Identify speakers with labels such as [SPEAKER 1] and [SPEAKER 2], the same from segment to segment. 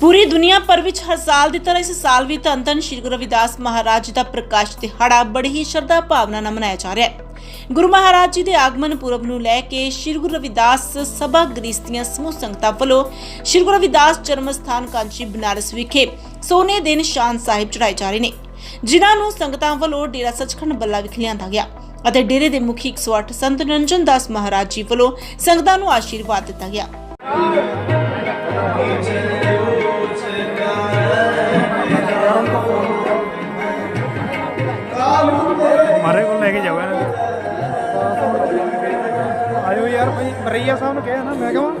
[SPEAKER 1] ਪੂਰੀ ਦੁਨੀਆ ਭਰ ਵਿੱਚ ਹਰ ਸਾਲ ਦੀ ਤਰ੍ਹਾਂ ਇਸ ਸਾਲ ਵੀ ਧੰਨ ਧੰਨ ਸ਼੍ਰੀ ਗੁਰੂ ਰਵਿਦਾਸ ਮਹਾਰਾਜ ਜੀ ਦਾ ਪ੍ਰਕਾਸ਼ ਦਿਹਾੜਾ ਬੜੀ ਹੀ ਸ਼ਰਧਾ ਭਾਵਨਾ ਨਾਲ ਮਨਾਇਆ ਜਾ ਰਿਹਾ ਹੈ। ਗੁਰੂ ਮਹਾਰਾਜ ਜੀ ਦੇ ਆਗਮਨ ਪੁਰਬ ਨੂੰ ਲੈ ਕੇ ਸ਼੍ਰੀ ਗੁਰੂ ਰਵਿਦਾਸ ਸਭਾ ਗ੍ਰੀਸ ਦੀਆਂ ਸਮੂਹ ਸੰਗਤਾਂ ਵੱਲੋਂ ਸ਼੍ਰੀ ਗੁਰੂ ਰਵਿਦਾਸ ਜਨਮ ਸਥਾਨ ਕਾਂਚੀ ਬਨਾਰਸ ਵਿਖੇ ਸੋਨੇ ਦਿਨ ਸ਼ਾਨ ਸਾਹਿਬ ਚੜਾਏ ਜਾ ਰਹੇ ਨੇ, ਜਿਨ੍ਹਾਂ ਨੂੰ ਸੰਗਤਾਂ ਵੱਲੋਂ ਡੇਰਾ ਸੱਚਖੰਡ ਬੱਲਾ ਵਿਖੇ ਲਿਆਂਦਾ ਗਿਆ ਅਤੇ ਡੇਰੇ ਦੇ ਮੁਖੀ 108 ਸੰਤ ਨਿਰੰਜਨ ਦਾਸ ਮਹਾਰਾਜ ਜੀ ਵੱਲੋਂ ਸੰਗਤਾਂ ਨੂੰ ਆਸ਼ੀਰਵਾਦ ਦਿੱਤਾ ਗਿਆ।
[SPEAKER 2] ਮਾਰੇ ਕੋਲ ਲੈ ਕੇ ਜਾਓ ਇਹਨਾਂ ਨੂੰ। ਆਇਓ ਯਾਰ ਭਾਈ ਬਰਈਆ ਸਾਹਿਬ ਨੂੰ ਕਿਹਾ ਨਾ ਮੈਂ ਕਹਾਂ।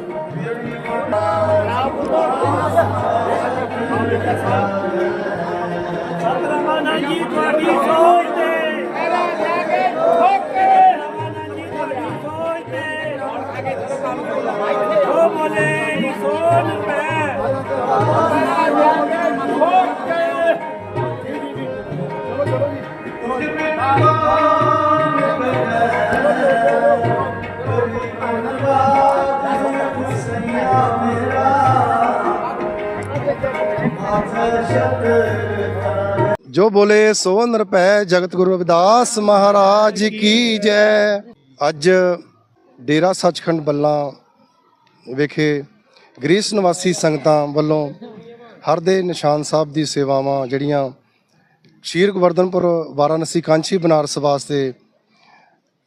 [SPEAKER 2] ਸਤਨਾਮ ਜੀ ਤੁਹਾਡੀ ਸੋਚ ਜੋ ਬੋਲੇ
[SPEAKER 3] ਸੋ ਨਿਰਭੈ ਜਗਤ ਗੁਰੂ ਰਵਿਦਾਸ ਮਹਾਰਾਜ ਕੀ ਜੈ। ਅੱਜ ਡੇਰਾ ਸੱਚਖੰਡ ਬੱਲਾ ਵਿਖੇ ਗ੍ਰੀਸ ਨਿਵਾਸੀ ਸੰਗਤਾਂ ਵੱਲੋਂ ਹਰ ਦੇ ਨਿਸ਼ਾਨ ਸਾਹਿਬ ਦੀ ਸੇਵਾਵਾਂ ਜਿਹੜੀਆਂ ਸ਼ੀਰ ਗਵਰਧਨਪੁਰ, ਵਾਰਾਣਸੀ, ਕਾਂਚੀ, ਬਨਾਰਸ ਵਾਸਤੇ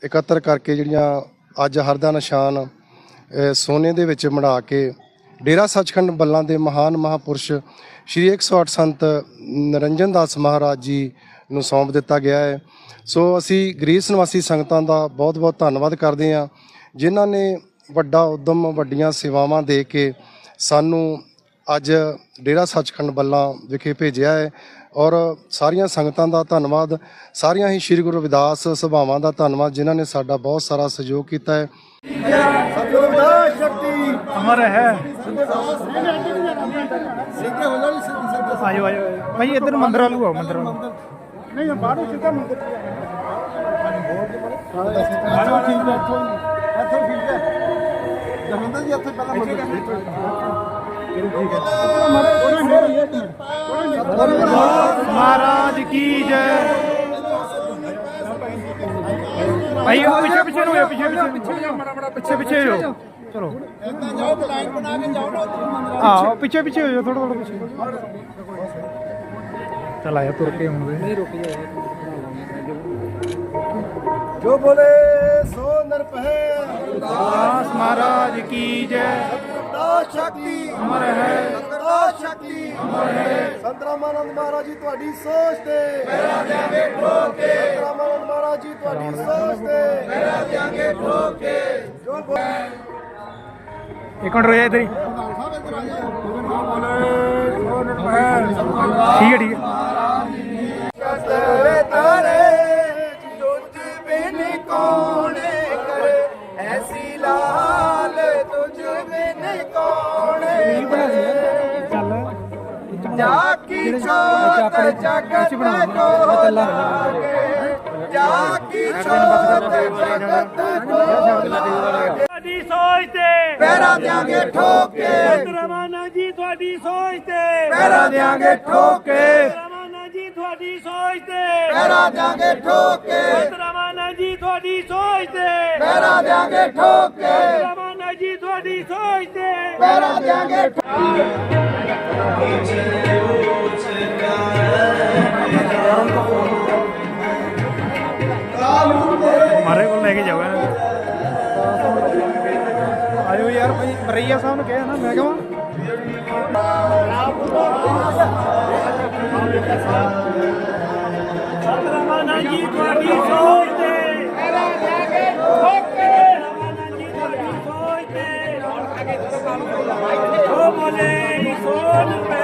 [SPEAKER 3] ਇਕੱਤਰ ਕਰਕੇ ਜਿਹੜੀਆਂ ਅੱਜ ਹਰ ਦਾ ਨਿਸ਼ਾਨ ਸੋਨੇ ਦੇ ਵਿੱਚ ਮੜਾ ਕੇ ਡੇਰਾ ਸੱਚਖੰਡ ਬੱਲਾਂ ਦੇ ਮਹਾਨ ਮਹਾਪੁਰਸ਼ ਸ਼੍ਰੀ 108 ਸੰਤ ਨਿਰੰਜਨ ਦਾਸ ਮਹਾਰਾਜ ਜੀ ਨੂੰ ਸੌਂਪ ਦਿੱਤਾ ਗਿਆ ਹੈ। ਸੋ ਅਸੀਂ ਗ੍ਰੀਸ ਨਿਵਾਸੀ ਸੰਗਤਾਂ ਦਾ ਬਹੁਤ-ਬਹੁਤ ਧੰਨਵਾਦ ਕਰਦੇ ਹਾਂ, ਜਿਨ੍ਹਾਂ ਨੇ ਵੱਡਾ, ਉਦਮ, ਵੱਡੀਆਂ ਸੇਵਾਵਾਂ ਦੇ ਕੇ ਸਾਨੂੰ ਅੱਜ ਡੇਰਾ ਸੱਚਖੰਡ ਬੱਲਾਂ ਵਿਖੇ ਭੇਜਿਆ ਹੈ ਔਰ ਸਾਰੀਆਂ ਸੰਗਤਾਂ ਦਾ ਧੰਨਵਾਦ, ਸਾਰੀਆਂ ਹੀ ਸ੍ਰੀ ਗੁਰੂ ਰਵਿਦਾਸ ਸਭਾਵਾਂ ਦਾ ਧੰਨਵਾਦ, ਜਿਨ੍ਹਾਂ ਨੇ ਸਾਡਾ ਬਹੁਤ ਸਾਰਾ ਸਹਿਯੋਗ ਕੀਤਾ ਹੈ।
[SPEAKER 2] ਅਮਰ ਹੈ। ਆਇਓ ਆਇਓ ਭਾਈ ਇੱਧਰ ਮੰਦਰ ਵਾਲੂ ਆਓ ਮੰਦਰ ਵਾਲੂ ਨਹੀਂ ਬਾਹਰੋਂ ਸਿੱਧਾ ਮੰਦਰ ਬਾਹਰੋਂ ਠੀਕ ਹੈ ਇੱਥੋਂ ਇੱਥੋਂ ਠੀਕ ਹੈ। ਜਹੰਦਰ ਜੀ ਇੱਥੇ ਪਹਿਲਾਂ ਮੰਦਰ ਮਹਾਰਾਜ ਕੀ ਜੈ। ਭਾਈ ਉਹ ਪਿੱਛੇ ਪਿੱਛੇ ਨੂੰ ਹੋ ਜਾਓ, ਪਿੱਛੇ ਪਿੱਛੇ ਪਿੱਛੇ ਪਿੱਛੇ ਹੋ ਜਾਓ। ਚਲੋ ਆਹ ਪਿੱਛੇ ਪਿੱਛੇ ਹੋ ਜਾਓ ਥੋੜਾ ਥੋੜਾ ਪਿੱਛੇ। ਚਲ ਆਇਆ ਤੁਰ ਕੇ ਹੁਣ। ਨਹੀਂ ਰੁਕ
[SPEAKER 3] ਜੋ ਬੋਲੇ ਸੋ ਨਿਰਭੈ
[SPEAKER 2] ਦਾਸ ਮਹਾਰਾਜ ਕੀ ਜੈ।
[SPEAKER 3] ਦਾ ਸ਼ਕਤੀ।
[SPEAKER 2] ਅਮਰ ਹੈ।
[SPEAKER 3] ਦਾ ਸ਼ਕਤੀ। ਅਮਰ ਹੈ। ਸੰਤ ਰਾਮਾਨੰਦ ਮਹਾਰਾਜ ਜੀ ਤੁਹਾਡੀ ਸੋਚ ਤੇ। ਮੇਰਾ ਦਿਆਂਗੇ ਠੋਕੇ ਸੰਤ ਰਾਮਾਨੰਦ ਮਹਾਰਾਜ ਜੀ ਤੁਹਾਡੀ ਸੋਚ ਤੇ। ਮੇਰਾ ਦਿਆਂਗੇ ਠੋਕੇ ਜੋ ਬੋਲੇ ਤਾਰੇ ਤੁਝ ਬਿਨ ਕੌਣ ਕਰੇ ਐਸੀ ਲਾਲ ਤੁਝ ਬਿਨ ਕੌਣ ਜਾ ਕੀ ਛੋਟ ਜਗਤ ਕੋ ਲਾਗੇ। ਜਾ ਕੀ ਛੋਟ ਜਗਤ ਕੋ ਲਾਗੇ।
[SPEAKER 2] ਤੁਹਾਡੀ ਸੋਚ ਤੇ।
[SPEAKER 3] ਪੈਰਾ ਦਿਆਂਗੇ ਠੋਕੇ
[SPEAKER 2] ਰਵਾਨਾ ਜੀ ਤੁਹਾਡੀ ਸੋਚ ਤੇ।
[SPEAKER 3] ਪੈਰਾ ਦਿਆਂਗੇ ਠੋਕੇ
[SPEAKER 2] ਰਵਾਨਾ ਜੀ ਤੁਹਾਡੀ ਸੋਚ ਤੇ।
[SPEAKER 3] ਪੈਰਾ ਦਿਆਂਗੇ ਠੋਕੇ
[SPEAKER 2] ਰਵਾਨਾ ਜੀ ਤੁਹਾਡੀ ਸੋਚ ਤੇ।
[SPEAKER 3] ਪੈਰਾ ਦਿਆਂਗੇ ਠੋਕੇ
[SPEAKER 2] ਰਵਾਨਾ ਜੀ ਤੁਹਾਡੀ ਸੋਚ ਤੇ।
[SPEAKER 3] ਪੈਰਾ ਦਿਆਂਗੇ
[SPEAKER 2] ਮਾਰੇ ਕੋਲ ਲੈ ਕੇ ਆਇਓ ਯਾਰ ਭਾਈ ਬਰਈਆ ਸਾਹਿਬ ਨੂੰ ਕਿਹਾ ਨਾ ਮੈਂ ਕਹਾਂ ਸਤਨਾਮ ਜੀ ਤੁਹਾਡੀ ਸੋਚ ਤੇ ਮੇਰਾ ਜਾ ਕੇ ਠੋਕੇ ਸਤਨਾਮ ਜੀ ਤੁਹਾਡੀ ਸੋਚ ਤੇ ਜੋ ਬੋਲੇ ਨੀ ਸੋਨ ਪੈ ਠੋਕੇ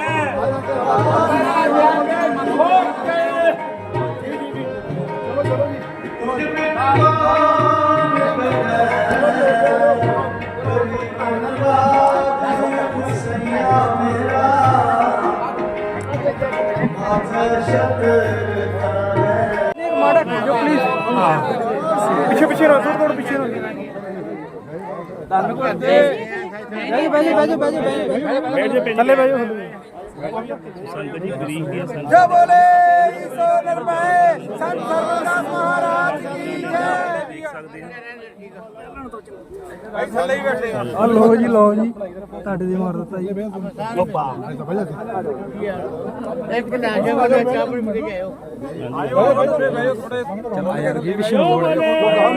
[SPEAKER 2] ਮਾੜਾ ਕਰੋ ਪਲੀਜ਼ ਪਿੱਛੇ ਪਿੱਛੇ ਰਹੋ ਥੋੜਾ ਥੋੜਾ ਪਿੱਛੇ ਰਹੋ। ਬੈਠ ਜਾ ਥੱਲੇ ਬੈਠ ਜਾ
[SPEAKER 4] ਜੀ ਗਰੀਬ ਦੀ ਸੰਗਤ
[SPEAKER 2] ਜੋ ਬੋਲੇ ਸੋ ਨਰਮੈ ਸੰਤ ਸਰਵਦਾਸ ਮਹਾਰਾਜ ਕੀ ਜੈ।
[SPEAKER 4] ਸਕਦੇ ਹਾਂ
[SPEAKER 2] ਥੱਲੇ ਹੀ ਬੈਠੇ
[SPEAKER 5] ਆ ਲੋ ਜੀ ਲੋ ਜੀ। ਤੁਹਾਡੇ ਦੀ ਮਾਰ ਦਿੱਤਾ ਜੀ।
[SPEAKER 4] ਜੋ ਬੋਲੇ ਸੋ ਨਿਰਭੈ
[SPEAKER 2] ਸਰਵਦਾਸ ਮਹਾਰਾਜ ਕੀ ਜੈ